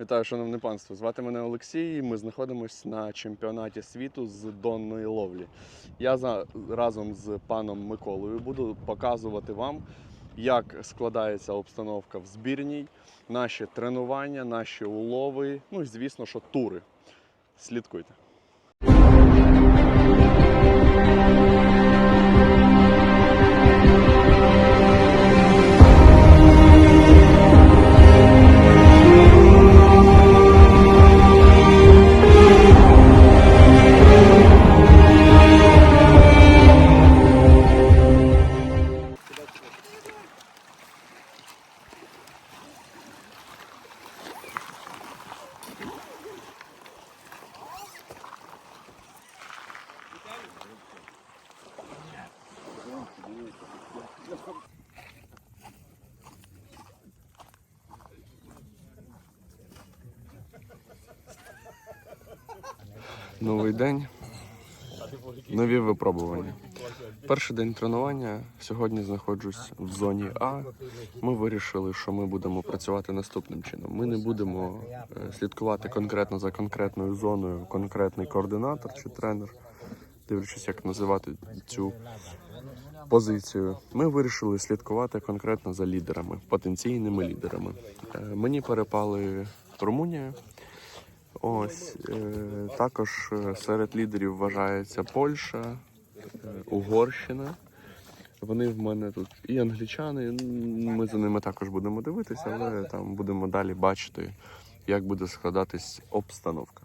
Вітаю, шановне панство. Звати мене Олексій. Ми знаходимося на чемпіонаті світу з донної ловлі. Я за, разом з паном Миколою буду показувати вам, як складається обстановка в збірній, наші тренування, наші улови, ну і звісно, що тури. Слідкуйте. Новий день. Нові випробування. Перший день тренування. Сьогодні знаходжусь в зоні А. Ми вирішили, що ми будемо працювати наступним чином. Ми не будемо е, слідкувати конкретно за конкретною зоною, конкретний координатор чи тренер, дивлячись, як називати цю позицію. Ми вирішили слідкувати конкретно за лідерами, потенційними лідерами. Е, Мені перепали Румунія. Ось е, також е, серед лідерів вважається Польща, е, Угорщина. Вони в мене тут і англічани. Ми за ними також будемо дивитися, але там будемо далі бачити, як буде складатись обстановка.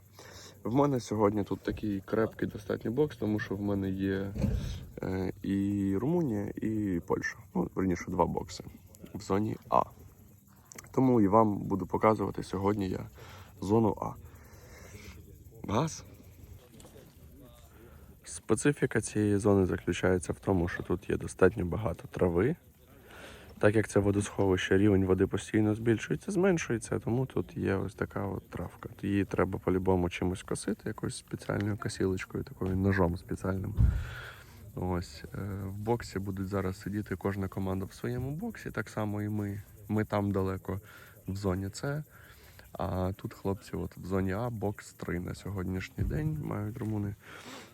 В мене сьогодні тут такий крепкий достатньо бокс, тому що в мене є і Румунія, і Польща. Ну, верніше, два бокси в зоні А. Тому і вам буду показувати сьогодні я зону А. Газ. Специфіка цієї зони заключається в тому, що тут є достатньо багато трави. Так як це водосховище, рівень води постійно збільшується, зменшується, тому тут є ось така от травка. Її треба по-любому чимось косити, якоюсь спеціальною косілочкою, такою ножом спеціальним. Ось е, в боксі будуть зараз сидіти кожна команда в своєму боксі. Так само і ми. Ми там далеко в зоні С. А тут хлопці от в зоні А бокс 3 на сьогоднішній день мають румуни.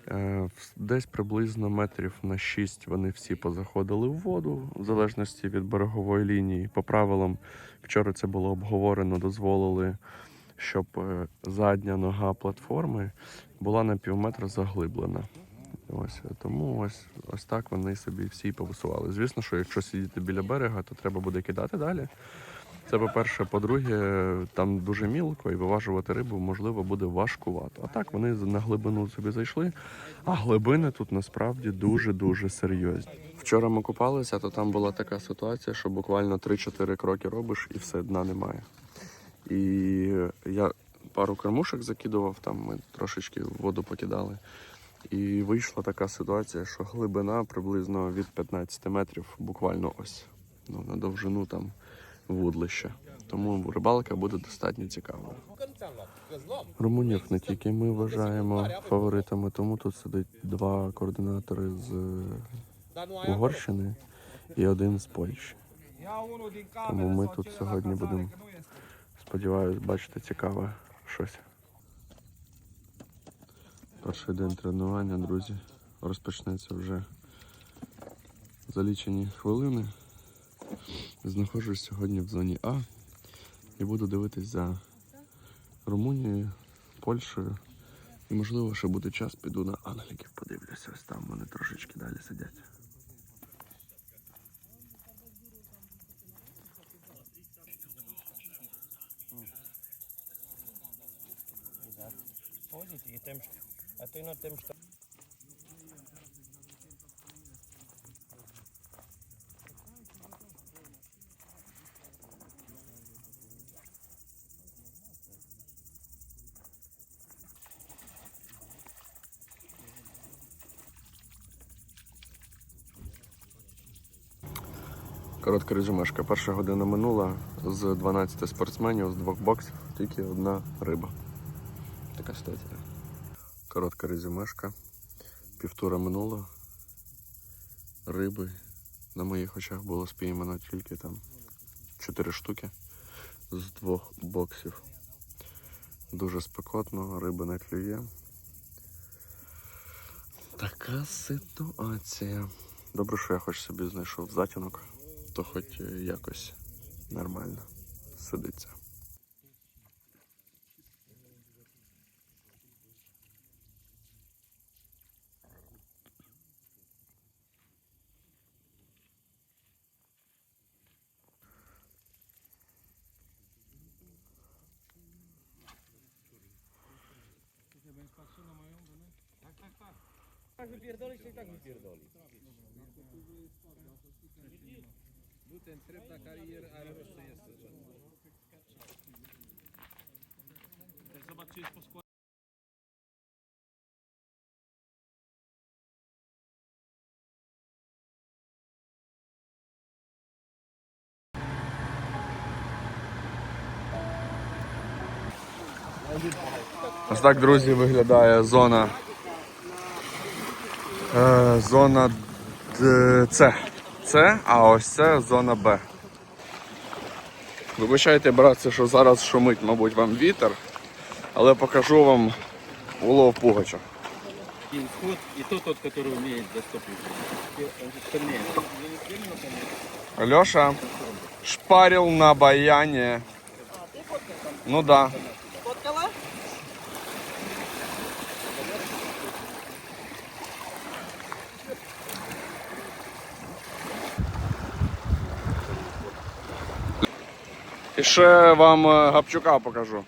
Е, Десь приблизно метрів на 6 вони всі позаходили в воду, в залежності від берегової лінії. По правилам, вчора це було обговорено, дозволили, щоб е, задня нога платформи була на пів метра заглиблена. Ось е, тому ось ось так вони собі всі повисували. Звісно, що якщо сидіти біля берега, то треба буде кидати далі. Це по-перше, по-друге, там дуже мілко і виважувати рибу можливо буде важкувато. А так вони на глибину собі зайшли. А глибини тут насправді дуже-дуже серйозні. Вчора ми купалися, то там була така ситуація, що буквально 3-4 кроки робиш і все дна немає. І я пару кормушек закидував, там ми трошечки воду покидали. І вийшла така ситуація, що глибина приблизно від 15 метрів, буквально ось ну, на довжину там вудлища. Тому рибалка буде достатньо цікавою. Румунів не тільки ми вважаємо фаворитами, тому тут сидить два координатори з е, Угорщини і один з Польщі. Тому ми тут сьогодні будемо, Сподіваюсь, бачите цікаве щось. Перший день тренування, друзі, розпочнеться вже за лічені хвилини. Знаходжусь сьогодні в зоні А і буду дивитись за Румунією, Польщею. І можливо, ще буде час, піду на англіків, подивлюся. Ось там вони трошечки далі сидять. Ходите и тем, а ты на тем, что Коротка резюмешка. Перша година минула. З 12 спортсменів, з двох боксів, тільки одна риба. Така ситуація. Коротка резюмешка. Півтура минуло. Риби на моїх очах було спіймано тільки там 4 штуки з двох боксів. Дуже спекотно, риби не клює. Така ситуація. Добре, що я хоч собі знайшов затінок, то хоч е, якось нормально сидиться. Tak wypierdolić, to i tak wypierdoli. Był ten tryb na karierę, ale jeszcze jest. Zobacz, czy jest poskładane. Ось так, друзі, виглядає зона. Е, зона Д- С. С, а ось це зона Б. Вибачайте, братці, що зараз шумить, мабуть, вам вітер, але покажу вам улов пугача. Один вход, и тот, тот, который умеет до 100 Остальные. Леша шпарил на баяне. Ну да. І ще вам е, Гапчука покажу.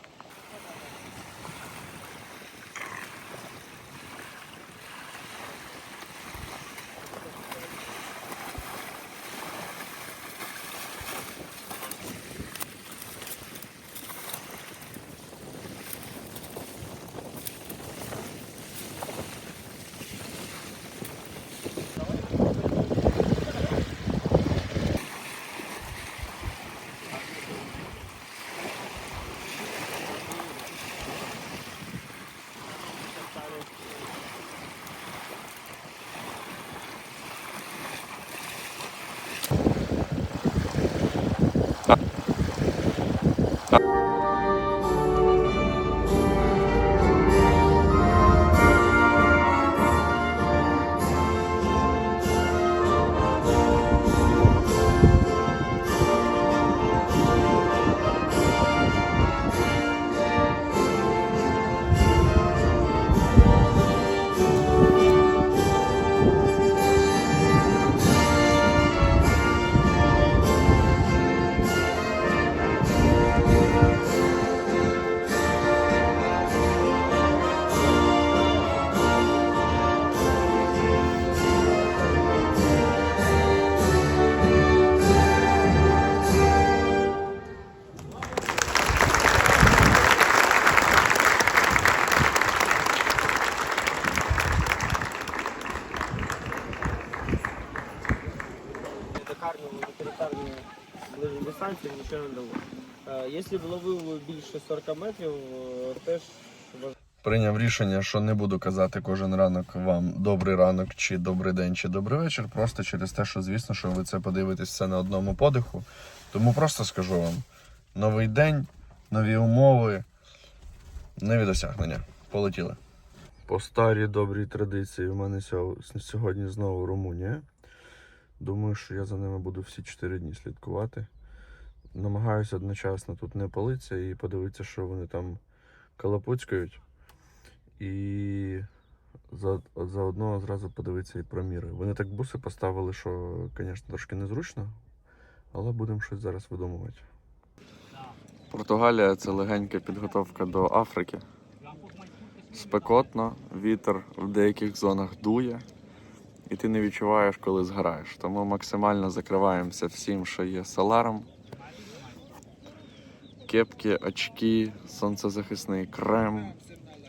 Нічого не дало. Якщо б ловив більше 40 метрів, е, теж Прийняв рішення, що не буду казати кожен ранок вам добрий ранок, чи добрий день, чи добрий вечір. Просто через те, що звісно, що ви це подивитесь все на одному подиху. Тому просто скажу вам: новий день, нові умови, нові досягнення. Полетіли. По старій добрій традиції у мене сьогодні знову Румунія. Думаю, що я за ними буду всі 4 дні слідкувати. Намагаюся одночасно тут не палитися і подивитися, що вони там калапуцькають. І за, заодно зразу подивитися і про міри. Вони так буси поставили, що, звісно, трошки незручно, але будемо щось зараз видумувати. Португалія це легенька підготовка до Африки. Спекотно, вітер в деяких зонах дує, і ти не відчуваєш, коли згораєш. Тому максимально закриваємося всім, що є соларом. Кепки, очки, сонцезахисний крем,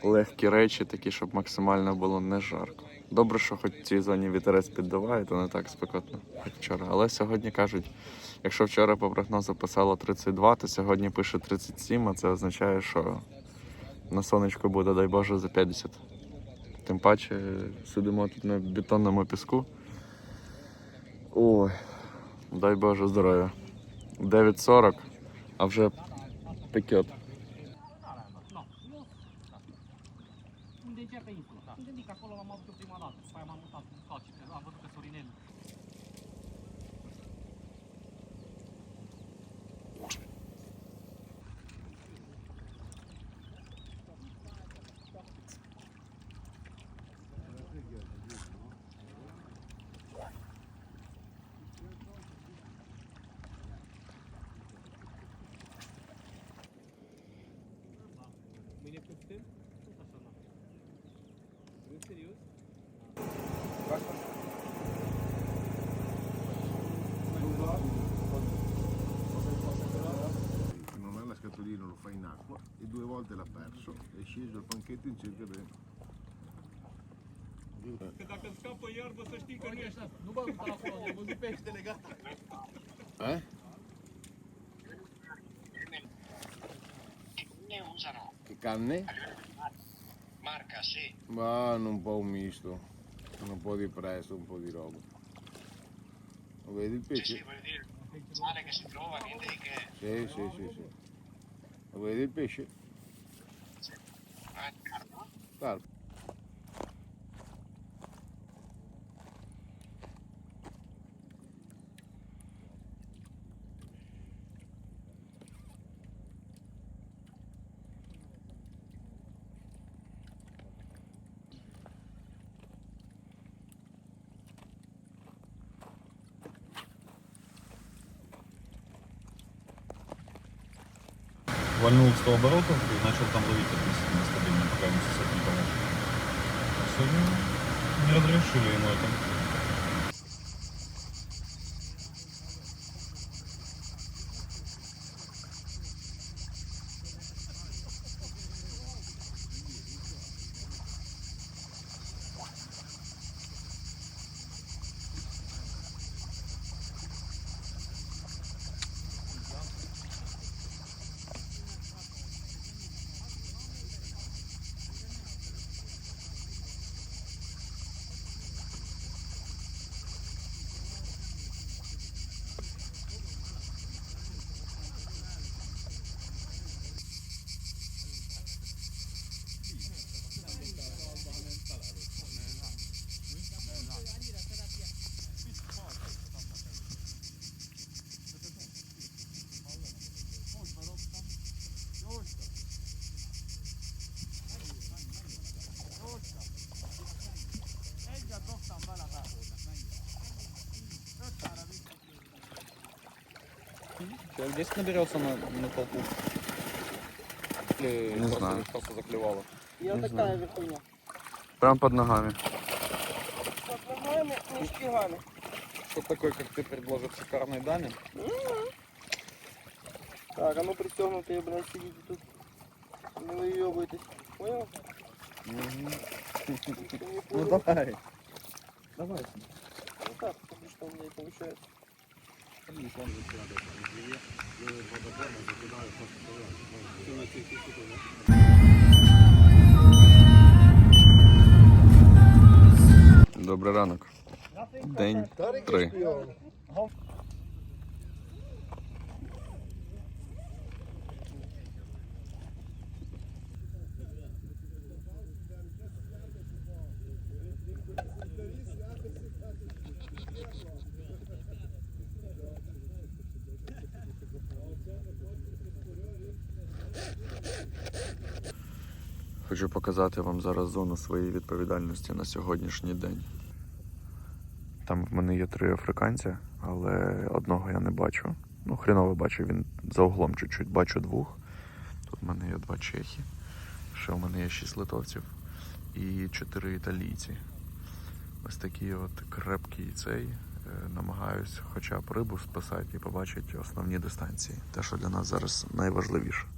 легкі речі, такі, щоб максимально було не жарко. Добре, що хоч цій зоні вітерець піддуває, то не так спекотно, як вчора. Але сьогодні кажуть, якщо вчора по прогнозу писало 32, то сьогодні пише 37, а це означає, що на сонечко буде, дай Боже, за 50. Тим паче сидимо тут на бетонному піску. Ой, дай Боже здоров'я. 9.40, а вже пекет. Lo fa in acqua e due volte l'ha perso è sceso il panchetto in cerca di Că dacă scapă iarbă, să știi că nu ești. Nu bă, nu acolo, am văzut peștele, gata. eh? ne usano che canne? marca sì ma un po' un misto un po' di presto un po' di roba lo vedi il sì, sì, pesce? vuol dire sale che si trova niente di che sì sì sì, sì. Vedi il pesce? ah, вальнул 100 оборотов и начал там ловить относительно стабильно, пока ему сосед не помог. Сегодня не разрешили ему это. Человек 10 наберется на, на толпу? Или Не просто, знаю. просто заклевало? Я Не така знаю. верхуня. Прям під ногами. Под ногами, не шпигами. Что такой, как ты предложит шикарной даме? Так, а ну пристегнутые, блядь, сидите тут. Не выебывайтесь. Понял? Никто не Ну понял. давай. Давай. Ну так, потому что у меня и получается. Добрий ранок. День три. Хочу показати вам зараз зону своєї відповідальності на сьогоднішній день. Там в мене є три африканця, але одного я не бачу. Ну, хріново бачу, він за углом чуть-чуть. Бачу двох. Тут в мене є два чехи. Ще в мене є шість литовців і чотири італійці. Ось такі от крепкі цей. Е, Намагаюсь хоча б рибу спасати і побачити основні дистанції. Те, що для нас зараз найважливіше.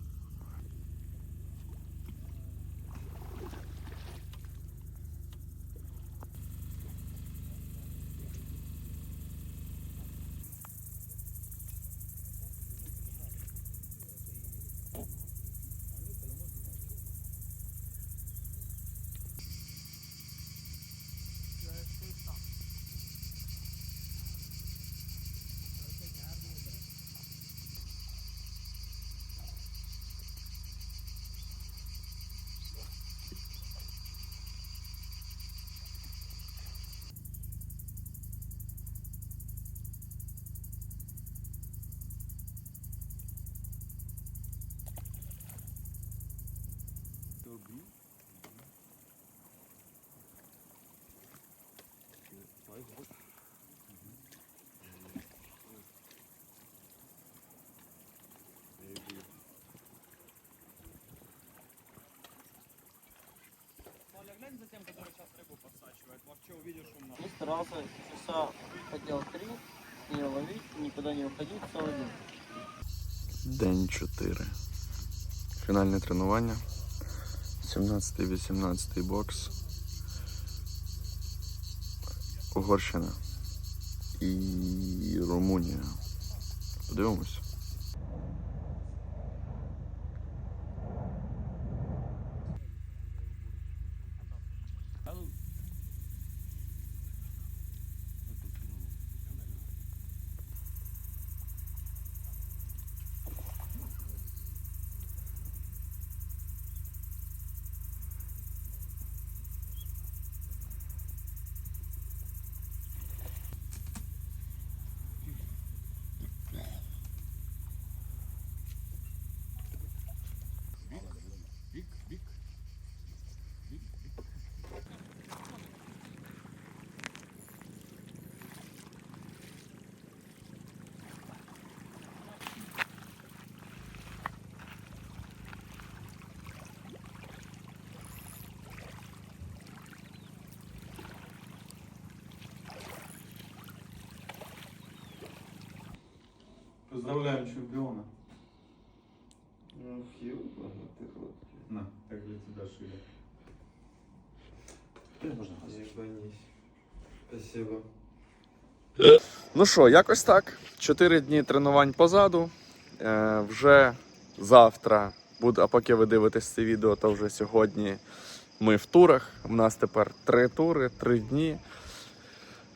Я старался часа хотел три не ловить, никуда не уходить целый день. День 4. Фінальне тренування. 17-18 бокс. Угорщина і Румунія. Подивимось. Поздравляем чемпиона. На, так для тебя шили. Спасибо. Ну що, якось так. Чотири дні тренувань позаду. Е, вже завтра буде, а поки ви дивитесь це відео, то вже сьогодні ми в турах. У нас тепер три тури, три дні.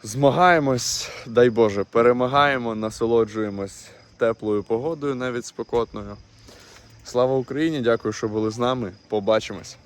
Змагаємось, дай Боже, перемагаємо, насолоджуємось теплою погодою, навіть спекотною. Слава Україні! Дякую, що були з нами. Побачимось!